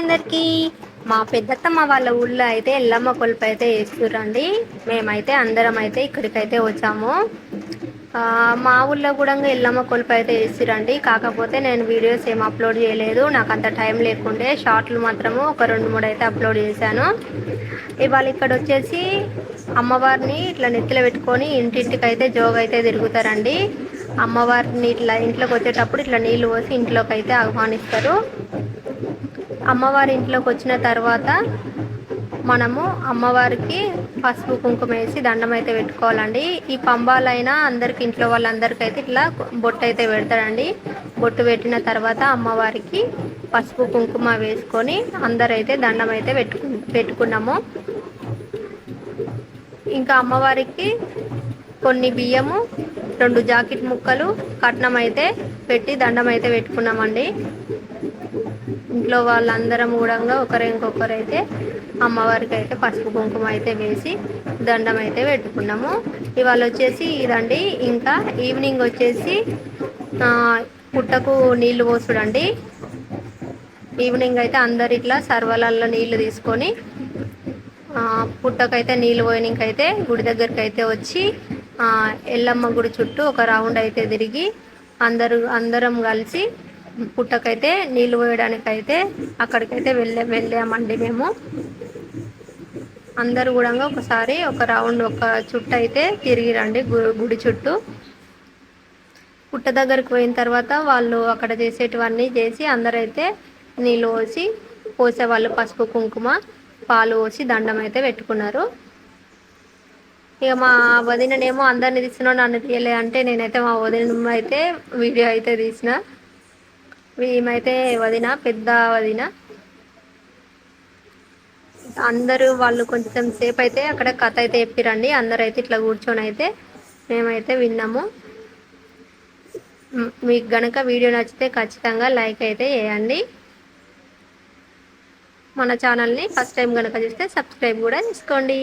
అందరికీ. మా పెద్దత్తమ్మ వాళ్ళ ఊళ్ళో అయితే ఎల్లమ్మ కొలుపు అయితే వేస్తురండి మేమైతే అందరం అయితే ఇక్కడికైతే వచ్చాము. మా ఊళ్ళో కూడా ఎల్లమ్మ కొలుపు అయితే వేస్తురండి కాకపోతే నేను వీడియోస్ ఏం అప్లోడ్ చేయలేదు. నాకు అంత టైం లేకుండే షార్ట్లు మాత్రము ఒక రెండు మూడు అయితే అప్లోడ్ చేశాను. ఇవాళ ఇక్కడ వచ్చేసి అమ్మవారిని ఇట్లా నెత్తిలో పెట్టుకొని ఇంటింటికి అయితే జోగ అయితే తిరుగుతారండి. అమ్మవారిని ఇట్లా ఇంట్లోకి వచ్చేటప్పుడు ఇట్లా నీళ్ళు పోసి ఇంట్లోకి అయితే ఆహ్వానిస్తారు. అమ్మవారి ఇంట్లోకి వచ్చిన తర్వాత మనము అమ్మవారికి పసుపు కుంకుమ వేసి దండం అయితే పెట్టుకోవాలండి. ఈ పంబాలైనా అందరికి ఇంట్లో వాళ్ళందరికీ అయితే ఇట్లా బొట్టు అయితే పెడతాడండి. బొట్టు పెట్టిన తర్వాత అమ్మవారికి పసుపు కుంకుమ వేసుకొని అందరైతే దండం అయితే పెట్టుకు పెట్టుకున్నాము. ఇంకా అమ్మవారికి కొన్ని బియ్యము రెండు జాకెట్ ముక్కలు కట్నం అయితే పెట్టి దండం అయితే పెట్టుకున్నామండి. ఇంట్లో వాళ్ళందరం కూడా ఒకరు ఇంకొకరు అయితే అమ్మవారికి అయితే పసుపు కుంకుమ అయితే వేసి దండం అయితే పెట్టుకున్నాము. ఇవాళ వచ్చేసి ఇదండి. ఇంకా ఈవినింగ్ వచ్చేసి పుట్టకు నీళ్ళు పోసుడండి. ఈవినింగ్ అయితే అందరు ఇట్లా సర్వలల్లో నీళ్ళు తీసుకొని పుట్టకైతే నీళ్ళు పోయినకైతే గుడి దగ్గరికి అయితే వచ్చి ఎల్లమ్మ గుడి చుట్టూ ఒక రౌండ్ అయితే తిరిగి అందరు అందరం కలిసి పుట్టకైతే నీళ్ళు పోయడానికైతే అక్కడికైతే వెళ్ళే వెళ్ళామండి మేము. అందరు కూడా ఒకసారి ఒక రౌండ్ ఒక చుట్టూ అయితే తిరిగి రండి గుడి చుట్టూ. పుట్ట దగ్గరికి పోయిన తర్వాత వాళ్ళు అక్కడ చేసేటివన్నీ చేసి అందరైతే నీళ్ళు పోసి పోసేవాళ్ళు పసుపు కుంకుమ పాలు పోసి దండం అయితే పెట్టుకున్నారు. ఇక మా వదిననేమో అందరిని తీసినా నన్ను తీయలే అంటే నేనైతే మా వదిన అయితే వీడియో అయితే తీసిన. మేమైతే వదిన పెద్ద వదిన. అందరూ వాళ్ళు కొంచెం సేపు అయితే అక్కడ కథ అయితే చెప్పిరండి. అందరూ అయితే ఇట్లా కూర్చొని అయితే మేమైతే విన్నాము. మీకు గనక వీడియో నచ్చితే ఖచ్చితంగా లైక్ అయితే చేయండి. మన ఛానల్ని ఫస్ట్ టైం కనుక చూస్తే సబ్స్క్రైబ్ కూడా చేసుకోండి.